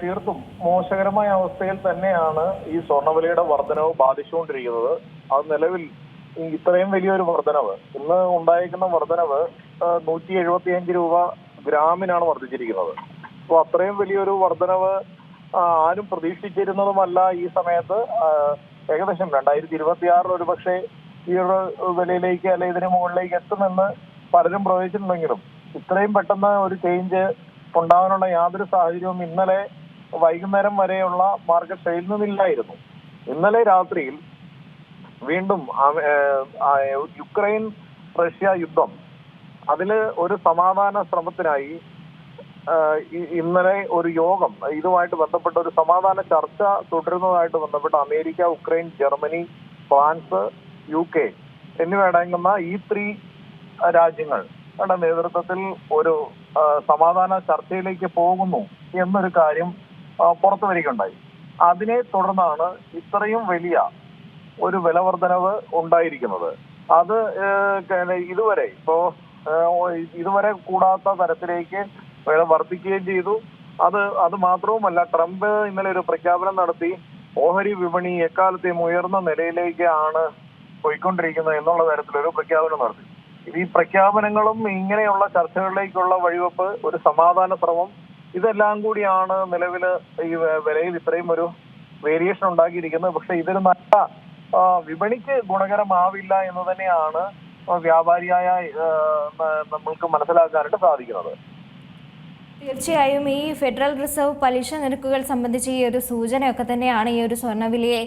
തീർത്തും മോശകരമായ അവസ്ഥയിൽ തന്നെയാണ് ഈ സ്വർണവിലയുടെ വർധനവ് ബാധിച്ചുകൊണ്ടിരിക്കുന്നത്. അത് നിലവിൽ ഇത്രയും വലിയൊരു വർധനവ്. ഇന്ന് ഉണ്ടായിരിക്കുന്ന വർധനവ് നൂറ്റി എഴുപത്തിയഞ്ച് രൂപ ഗ്രാമിനാണ് വർദ്ധിച്ചിരിക്കുന്നത്. അപ്പോൾ അത്രയും വലിയൊരു വർധനവ് ആരും പ്രതീക്ഷിച്ചിരുന്നതുമല്ല ഈ സമയത്ത്. ഏകദേശം രണ്ടായിരത്തി ഇരുപത്തി ആറിൽ ഒരു പക്ഷേ ഈ ഒരു വിലയിലേക്ക് അല്ലെ ഇതിന് മുകളിലേക്ക് എത്തുമെന്ന് പലരും പ്രവചിച്ചിട്ടുണ്ടെങ്കിലും ഇത്രയും പെട്ടെന്ന് ഒരു ചേഞ്ച് ഉണ്ടാകാനുള്ള യാതൊരു സാഹചര്യവും ഇന്നലെ വൈകുന്നേരം വരെയുള്ള മാർക്കറ്റ് സെയിൽ നിന്നില്ലായിരുന്നു. ഇന്നലെ രാത്രിയിൽ വീണ്ടും യുക്രൈൻ റഷ്യ യുദ്ധം അതിൽ ഒരു സമാധാന ശ്രമത്തിനായി ഇന്നലെ ഒരു യോഗം ഇതുമായിട്ട് ബന്ധപ്പെട്ട ഒരു സമാധാന ചർച്ച തുടരുന്നതായിട്ട് ബന്ധപ്പെട്ട് America Ukraine Germany France U K എന്നിവയടങ്ങുന്ന ഈ ത്രീ രാജ്യങ്ങൾ യുടെ നേതൃത്വത്തിൽ ഒരു സമാധാന ചർച്ചയിലേക്ക് പോകുന്നു എന്നൊരു കാര്യം പുറത്തു വരികയുണ്ടായി. അതിനെ തുടർന്നാണ് ഇത്രയും വലിയ ഒരു വില വർധനവ് ഉണ്ടായിരിക്കുന്നത്. അത് ഇതുവരെ ഇപ്പോ ഇതുവരെ കൂടാത്ത തരത്തിലേക്ക് വില വർദ്ധിക്കുകയും ചെയ്തു. അത് അത് മാത്രവുമല്ല ട്രംപ് ഇന്നലെ ഒരു പ്രഖ്യാപനം നടത്തി ഓഹരി വിപണി എക്കാലത്തെയും ഉയർന്ന നിലയിലേക്കാണ് പോയിക്കൊണ്ടിരിക്കുന്നത് എന്നുള്ള തരത്തിലൊരു പ്രഖ്യാപനം നടത്തി. ഈ പ്രഖ്യാപനങ്ങളും ഇങ്ങനെയുള്ള ചർച്ചകളിലേക്കുള്ള വഴിവെപ്പ് ഒരു സമാധാന ശ്രമം ഇതെല്ലാം കൂടിയാണ് നിലവിൽ ഈ വിലയിൽ ഇത്രയും ഒരു വേരിയേഷൻ ഉണ്ടാക്കിയിരിക്കുന്നത്. പക്ഷെ ഇതൊരു നല്ല വിപണിക്ക് ഗുണകരമാവില്ല എന്ന് തന്നെയാണ് വ്യാപാരിയായ നമ്മൾക്ക് മനസ്സിലാക്കാനായിട്ട് സാധിക്കുന്നത്. തീർച്ചയായും ഈ ഫെഡറൽ റിസർവ് പലിശ നിരക്കുകൾ സംബന്ധിച്ച് ഈ ഒരു സൂചനയൊക്കെ തന്നെയാണ് ഈ ഒരു സ്വർണവിലയെ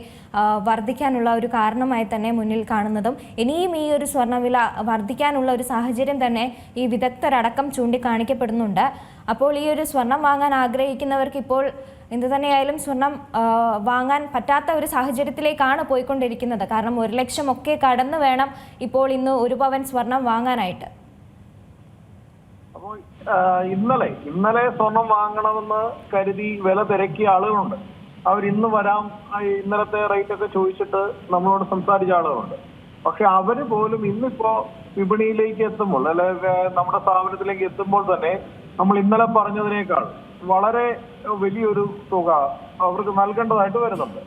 വർദ്ധിക്കാനുള്ള ഒരു കാരണമായി തന്നെ മുന്നിൽ കാണുന്നതും. ഇനിയും ഈ ഒരു സ്വർണവില വർദ്ധിക്കാനുള്ള ഒരു സാഹചര്യം തന്നെ ഈ വിദഗ്ധരടക്കം ചൂണ്ടിക്കാണിക്കപ്പെടുന്നുണ്ട്. അപ്പോൾ ഈ ഒരു സ്വർണം വാങ്ങാൻ ആഗ്രഹിക്കുന്നവർക്ക് ഇപ്പോൾ എന്ത് തന്നെയായാലും സ്വർണം വാങ്ങാൻ പറ്റാത്ത ഒരു സാഹചര്യത്തിലേക്കാണ് പോയിക്കൊണ്ടിരിക്കുന്നത്. കാരണം ഒരു ലക്ഷം ഒക്കെ കടന്നു വേണം ഇപ്പോൾ ഇന്ന് ഒരു പവൻ സ്വർണം വാങ്ങാനായിട്ട്. ഇന്നലെ ഇന്നലെ സ്വർണം വാങ്ങണമെന്ന് കരുതി വില തിരക്കിയ ആളുകളുണ്ട്. അവർ ഇന്ന് വരാം ഇന്നലത്തെ റേറ്റ് ഒക്കെ ചോദിച്ചിട്ട് നമ്മളോട് സംസാരിച്ച ആളുകളുണ്ട്. പക്ഷെ അവർ പോലും ഇന്നിപ്പോ വിപണിയിലേക്ക് എത്തുമ്പോൾ അല്ലെ നമ്മുടെ സ്ഥാപനത്തിലേക്ക് എത്തുമ്പോൾ തന്നെ നമ്മൾ ഇന്നലെ പറഞ്ഞതിനേക്കാൾ വളരെ വലിയൊരു തുക അവർക്ക് നൽകേണ്ടതായിട്ട് വരുന്നുണ്ട്.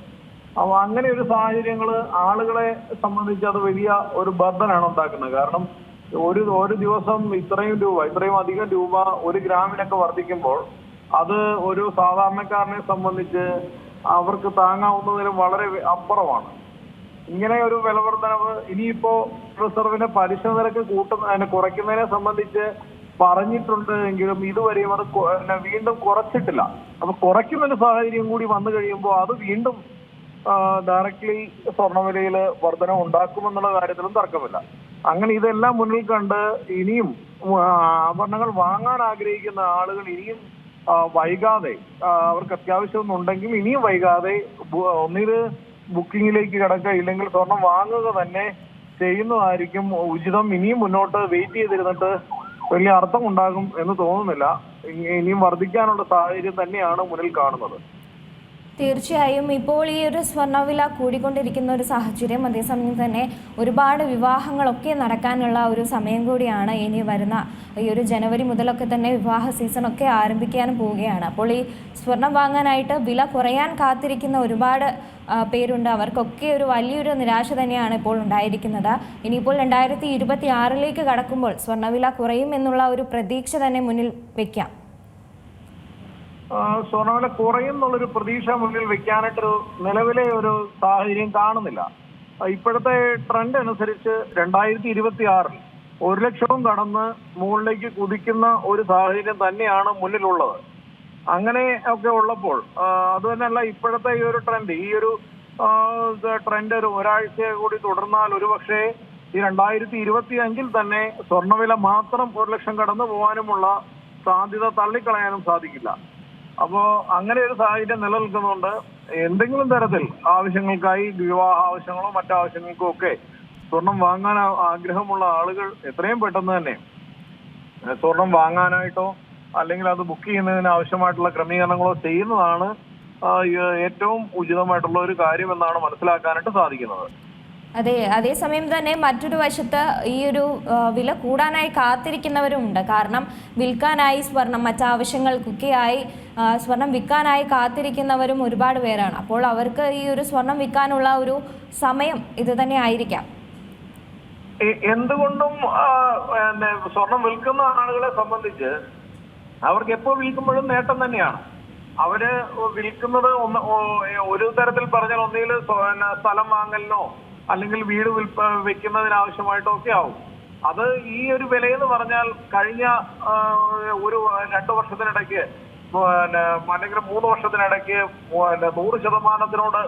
അപ്പൊ അങ്ങനെ ഒരു സാഹചര്യങ്ങൾ ആളുകളെ സംബന്ധിച്ച് അത് വലിയ ഒരു ബന്ധനാണ് ഉണ്ടാക്കുന്നത്. കാരണം ഒരു ഒരു ദിവസം ഇത്രയും രൂപ ഇത്രയും അധികം രൂപ ഒരു ഗ്രാമിനൊക്കെ വർദ്ധിക്കുമ്പോൾ അത് ഒരു സാധാരണക്കാരനെ സംബന്ധിച്ച് അവർക്ക് താങ്ങാവുന്നതിലും വളരെ അപ്പുറമാണ്. ഇങ്ങനെ ഒരു വിലവർദ്ധനവ് ഇനിയിപ്പോ റിസർവിന്റെ പലിശ നിരക്ക് കൂട്ടുന്ന കുറയ്ക്കുന്നതിനെ സംബന്ധിച്ച് പറഞ്ഞിട്ടുണ്ട് എങ്കിലും ഇതുവരെയും അത് വീണ്ടും കുറച്ചിട്ടില്ല. അപ്പൊ കുറയ്ക്കുന്ന ഒരു സാഹചര്യം കൂടി വന്നു കഴിയുമ്പോൾ അത് വീണ്ടും ഡയറക്ട്ലി സ്വർണവിലയിൽ വർധന ഉണ്ടാക്കുമെന്നുള്ള കാര്യത്തിലും തർക്കമില്ല. അങ്ങനെ ഇതെല്ലാം മുന്നിൽ കണ്ട് ഇനിയും ആഭരണങ്ങൾ വാങ്ങാൻ ആഗ്രഹിക്കുന്ന ആളുകൾ ഇനിയും വൈകാതെ അവർക്ക് അത്യാവശ്യം ഉണ്ടെങ്കിൽ ഇനിയും വൈകാതെ ഒന്നിത് ബുക്കിങ്ങിലേക്ക് കിടക്കുക ഇല്ലെങ്കിൽ സ്വർണം വാങ്ങുക തന്നെ ചെയ്യുന്നതായിരിക്കും ഉചിതം. ഇനിയും മുന്നോട്ട് വെയിറ്റ് ചെയ്തിരുന്നിട്ട് വലിയ അർത്ഥം ഉണ്ടാകും എന്ന് തോന്നുന്നില്ല. ഇനിയും വർദ്ധിക്കാനുള്ള സാഹചര്യം തന്നെയാണ് മുന്നിൽ കാണുന്നത്. തീർച്ചയായും ഇപ്പോൾ ഈ ഒരു സ്വർണവില കൂടിക്കൊണ്ടിരിക്കുന്ന ഒരു സാഹചര്യം അതേസമയം തന്നെ ഒരുപാട് വിവാഹങ്ങളൊക്കെ നടക്കാനുള്ള ഒരു സമയം കൂടിയാണ് ഇനി വരുന്ന ഈ ഒരു ജനുവരി മുതലൊക്കെ തന്നെ വിവാഹ സീസണൊക്കെ ആരംഭിക്കാൻ പോവുകയാണ്. അപ്പോൾ ഈ സ്വർണം വാങ്ങാനായിട്ട് വില കുറയാൻ കാത്തിരിക്കുന്ന ഒരുപാട് പേരുണ്ട്. അവർക്കൊക്കെ ഒരു വലിയൊരു നിരാശ തന്നെയാണ് ഇപ്പോൾ ഉണ്ടായിരിക്കുന്നത്. ഇനിയിപ്പോൾ രണ്ടായിരത്തി ഇരുപത്തി ആറിലേക്ക് കടക്കുമ്പോൾ സ്വർണവില കുറയും എന്നുള്ള ഒരു പ്രതീക്ഷ തന്നെ മുന്നിൽ വയ്ക്കാം സ്വർണവില കുറയും എന്നുള്ളൊരു പ്രതീക്ഷ മുന്നിൽ വെക്കാനായിട്ടൊരു നിലവിലെ ഒരു സാഹചര്യം കാണുന്നില്ല. ഇപ്പോഴത്തെ ട്രെൻഡ് അനുസരിച്ച് രണ്ടായിരത്തി ഇരുപത്തി ആറിൽ ഒരു ലക്ഷവും കടന്ന് മുകളിലേക്ക് കുതിക്കുന്ന ഒരു സാഹചര്യം തന്നെയാണ് മുന്നിലുള്ളത്. അങ്ങനെ ഒക്കെ ഉള്ളപ്പോൾ അതുതന്നെയല്ല അത് തന്നെയല്ല ഇപ്പോഴത്തെ ഈ ഒരു ട്രെൻഡ് ഈ ഒരു ട്രെൻഡ് ഒരു ഒരാഴ്ച കൂടി തുടർന്നാൽ ഒരു പക്ഷേ ഈ രണ്ടായിരത്തി ഇരുപത്തി അഞ്ചിൽ തന്നെ സ്വർണവില മാത്രം ഒരു ലക്ഷം കടന്നു പോകാനുമുള്ള സാധ്യത തള്ളിക്കളയാനും സാധിക്കില്ല. അപ്പോ അങ്ങനെ ഒരു സാഹചര്യം നിലനിൽക്കുന്നുണ്ട് എന്തെങ്കിലും തരത്തിൽ ആവശ്യങ്ങൾക്കായി വിവാഹ ആവശ്യങ്ങളോ മറ്റാവശ്യങ്ങൾക്കോ ഒക്കെ സ്വർണം വാങ്ങാൻ ആഗ്രഹമുള്ള ആളുകൾ എത്രയും പെട്ടെന്ന് തന്നെ സ്വർണം വാങ്ങാനായിട്ടോ അല്ലെങ്കിൽ അത് ബുക്ക് ചെയ്യുന്നതിന് ആവശ്യമായിട്ടുള്ള ക്രമീകരണങ്ങളോ ചെയ്യുന്നതാണ് ഏറ്റവും ഉചിതമായിട്ടുള്ള ഒരു കാര്യം എന്നാണ് മനസ്സിലാക്കാനായിട്ട് സാധിക്കുന്നത്. അതെ അതേസമയം തന്നെ മറ്റൊരു വശത്ത് ഈ ഒരു വില കൂടാനായി കാത്തിരിക്കുന്നവരുമുണ്ട്. കാരണം വിൽക്കാനായി സ്വർണം മറ്റാവശ്യങ്ങൾക്കൊക്കെയായി സ്വർണം വിൽക്കാനായി കാത്തിരിക്കുന്നവരും ഒരുപാട് പേരാണ്. അപ്പോൾ അവർക്ക് ഈ ഒരു സ്വർണം വിൽക്കാനുള്ള ഒരു സമയം ഇത് തന്നെ ആയിരിക്കാം. എന്തുകൊണ്ടും സ്വർണം വിൽക്കുന്ന ആളുകളെ സംബന്ധിച്ച് അവർക്ക് എപ്പോ വിൽക്കുമ്പോഴും നേട്ടം തന്നെയാണ്. അവർ വിൽക്കുന്നത് ഒന്ന് ഒരു തരത്തിൽ പറഞ്ഞാൽ ഒന്നുകിൽ സ്ഥലം വാങ്ങലിനോ അല്ലെങ്കിൽ വീട് വിൽപ്പ വെക്കുന്നതിനാവശ്യമായിട്ടൊക്കെ ആവും. അത് ഈ ഒരു വിലയെന്ന് പറഞ്ഞാൽ കഴിഞ്ഞ ഒരു രണ്ടു വർഷത്തിനിടയ്ക്ക് അല്ലെങ്കിൽ മൂന്ന് വർഷത്തിനിടയ്ക്ക് നൂറ് ശതമാനത്തിനോട്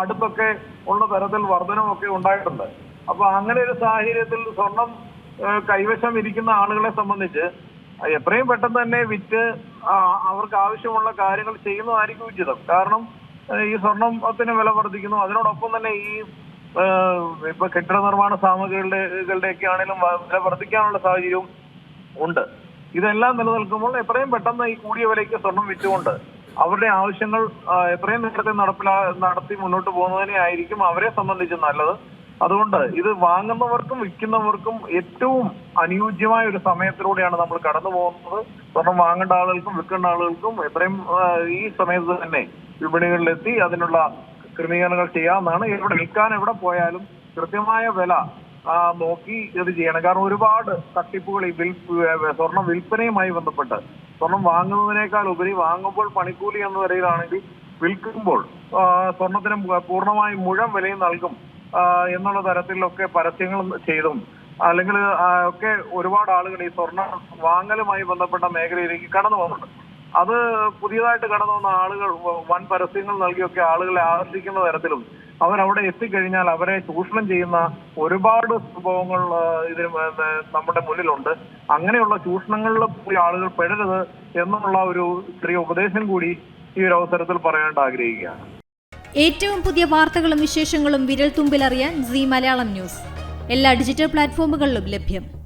അടുത്തൊക്കെ ഉള്ള തരത്തിൽ വർധനമൊക്കെ ഉണ്ടായിട്ടുണ്ട്. അപ്പൊ അങ്ങനെ ഒരു സാഹചര്യത്തിൽ സ്വർണം കൈവശം ഇരിക്കുന്ന ആളുകളെ സംബന്ധിച്ച് എത്രയും പെട്ടെന്ന് തന്നെ വിറ്റ് അവർക്ക് ആവശ്യമുള്ള കാര്യങ്ങൾ ചെയ്യുന്നതായിരിക്കും ഉചിതം. കാരണം ഈ സ്വർണത്തിന് വില വർദ്ധിക്കുന്നു. അതിനോടൊപ്പം തന്നെ ഈ ഇപ്പൊ കെട്ടിട നിർമ്മാണ സാമഗ്രികളുടെ ഒക്കെ ആണെങ്കിലും വില വർദ്ധിക്കാനുള്ള സാഹചര്യവും ഉണ്ട്. ഇതെല്ലാം നിലനിൽക്കുമ്പോൾ എത്രയും പെട്ടെന്ന് ഈ കൂടിയ വിലയ്ക്ക് സ്വർണം വിറ്റുകൊണ്ട് അവരുടെ ആവശ്യങ്ങൾ എത്രയും നേരത്തെ നടപ്പിലാ നടത്തി മുന്നോട്ട് പോകുന്നതിനെ ആയിരിക്കും അവരെ സംബന്ധിച്ച് നല്ലത്. അതുകൊണ്ട് ഇത് വാങ്ങുന്നവർക്കും വിൽക്കുന്നവർക്കും ഏറ്റവും അനുയോജ്യമായ ഒരു സമയത്തിലൂടെയാണ് നമ്മൾ കടന്നു പോകുന്നത്. സ്വർണം വാങ്ങേണ്ട ആളുകൾക്കും വിൽക്കേണ്ട ആളുകൾക്കും എത്രയും ഈ സമയത്ത് തന്നെ വിപണികളിലെത്തി അതിനുള്ള ക്രമീകരണങ്ങൾ ചെയ്യാമെന്നാണ് ഇവിടെ വിൽക്കാൻ എവിടെ പോയാലും കൃത്യമായ വില നോക്കി ഇത് ചെയ്യണം. കാരണം ഒരുപാട് തട്ടിപ്പുകൾ ഈ വിൽ സ്വർണ വിൽപ്പനയുമായി ബന്ധപ്പെട്ട്. സ്വർണം വാങ്ങുന്നതിനേക്കാൾ ഉപരി വാങ്ങുമ്പോൾ പണിക്കൂലി എന്ന നിലയിലാണെങ്കിൽ വിൽക്കുമ്പോൾ സ്വർണത്തിന് പൂർണമായി മുഴം വിലയും നൽകും എന്നുള്ള തരത്തിലൊക്കെ പരസ്യങ്ങൾ ചെയ്തും. അല്ലെങ്കിൽ ഒക്കെ ഒരുപാട് ആളുകൾ ഈ സ്വർണ വാങ്ങലുമായി ബന്ധപ്പെട്ട മേഖലയിലേക്ക് കടന്നു പോകുന്നുണ്ട്. അത് പുതിയതായിട്ട് കടന്നു വന്ന ആളുകൾ വൻ പരസ്യങ്ങൾ നൽകിയൊക്കെ ആളുകളെ ആകർഷിക്കുന്ന തരത്തിലും അവരവിടെ എത്തിക്കഴിഞ്ഞാൽ അവരെ ചൂഷണം ചെയ്യുന്ന ഒരുപാട് സംഭവങ്ങൾ ഇതിന് നമ്മുടെ മുന്നിലുണ്ട്. അങ്ങനെയുള്ള ചൂഷണങ്ങളിൽ പോയി ആളുകൾ പെടരുത് എന്നുള്ള ഒരു ചെറിയ ഉപദേശം കൂടി ഈ ഒരു അവസരത്തിൽ പറയാണ്ട് ആഗ്രഹിക്കുകയാണ്. ഏറ്റവും പുതിയ വാർത്തകളും വിശേഷങ്ങളും വിരൽ തുമ്പിലറിയാൻ സി മലയാളം ന്യൂസ്. എല്ലാ ഡിജിറ്റൽ പ്ലാറ്റ്ഫോമുകളിലും ലഭ്യം.